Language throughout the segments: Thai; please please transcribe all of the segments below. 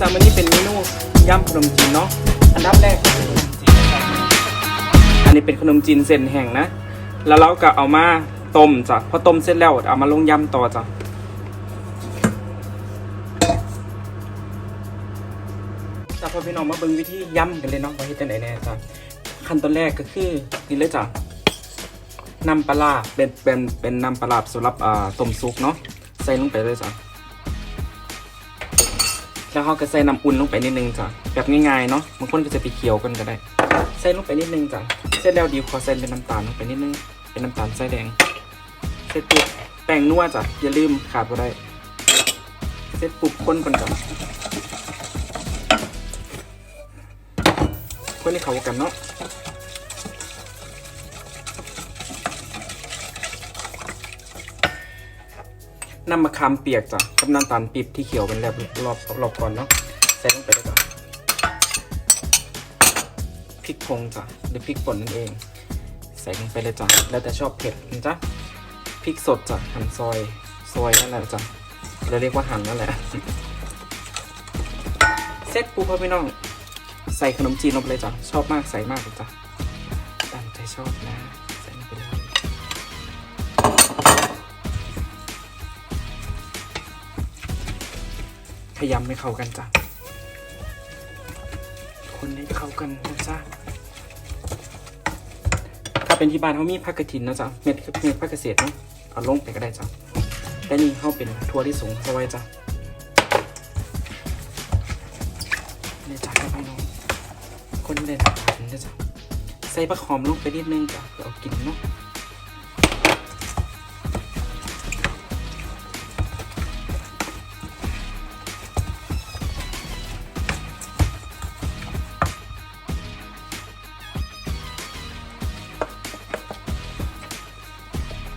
จ้ามันนี่เป็นเมนูยำขนมจีนเนาะ อันดับแรกอันนี้เป็นขนมจีนเส้นแห้งนะ แล้วเราก็เอามาต้มจ้ะ พอต้มเสร็จแล้วเอามาลงยำต่อจ้ะจ้ะพอพี่น้องมาเบิ่งวิธียำกันเลยเนาะว่าเฮ็ดจังไดแน่จ้ะ ขั้นตอนแรกก็คือนี่เลยจ้ะน้ำปลาเป็นเป็นเป็นน้ำปลาร้าสำหรับอ่าต้มซุปเนาะ ใส่ลงไปเลยจ้ะ แล้วเขาก็ใส่น้ำอุ่นลงไปนิดนึงจ้ะแบบง่ายๆเนาะบางคนก็จะไปเคี่ยวกันก็ได้ ใส่ลงไปนิดนึงจ้ะเสร็จแล้วดีขอใส่เป็นน้ำตาลลงไปนิดนึงเป็นน้ำตาลใส่แดง เสร็จปุ๊บแป้งนัวจ้ะอย่าลืมขาดก็ได้เสร็จปุ๊บคนก่อนจ้ะคนให้เข้ากันเนาะ น้ำมะขามเปียกจ้ะกับน้ำตาลปีบที่เคี่ยวเป็นแบบรอบรอบก่อนเนาะใส่ลงไปเลยจ้ะพริกพงจ้ะหรือพริกป่นนั่นเอง ใส่ลงไปเลยจ้ะแล้วแต่ชอบเผ็ดนะจ๊ะพริกสดจ้ะหั่นซอยซอยนั่นแหละจ้ะเราเรียกว่าหั่นนั่นแหละเสร็จปุ๊บพ่อพี่น้อง ใส่ขนมจีนลงไปเลยจ้ะชอบมากใส่มากเลยจ้ะตามใจชอบนะใส่ลงไปเลย พยายามไม่เข้ากันจ้ะ คนให้เข้ากันนะจ๊ะ ถ้าเป็นที่บ้านเขามีผักกระถินนะจ๊ะ เม็ดเม็ดผักกระเศษเนาะเอาลงไปก็ได้จ้ะแต่นี่เขาเป็นทัวที่สูงเอาไว้จ้ะเนี่ยจ้ะครับพี่น้องคนไม่นนะจ๊ะ ใส่ผักหอมลงไปนิดนึงจ้ะเพื่อเอากินเนาะ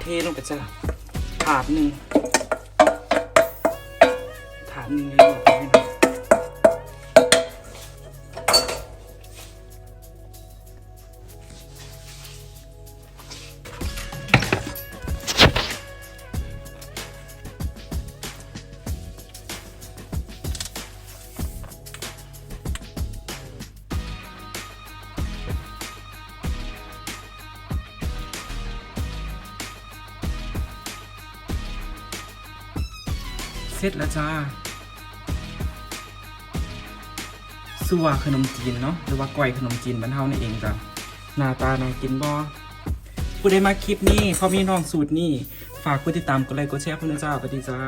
เทลงไปจ้ะถาดหนึ่งถาดหนึ่งเลยบอกไปนะ เสร็จแล้วจ้าสัวขนมจีนเนาะหรือว่าก๋วยขนมจีนบ้านเฮานี่เองจ้ะหน้าตาน่ากินบ่ผู้ใดมาคลิปนี้พอมีน้องสูตรนี่ฝากกดติดตามกดไลค์กดแชร์เพื่อนจ้าไปดีจ้า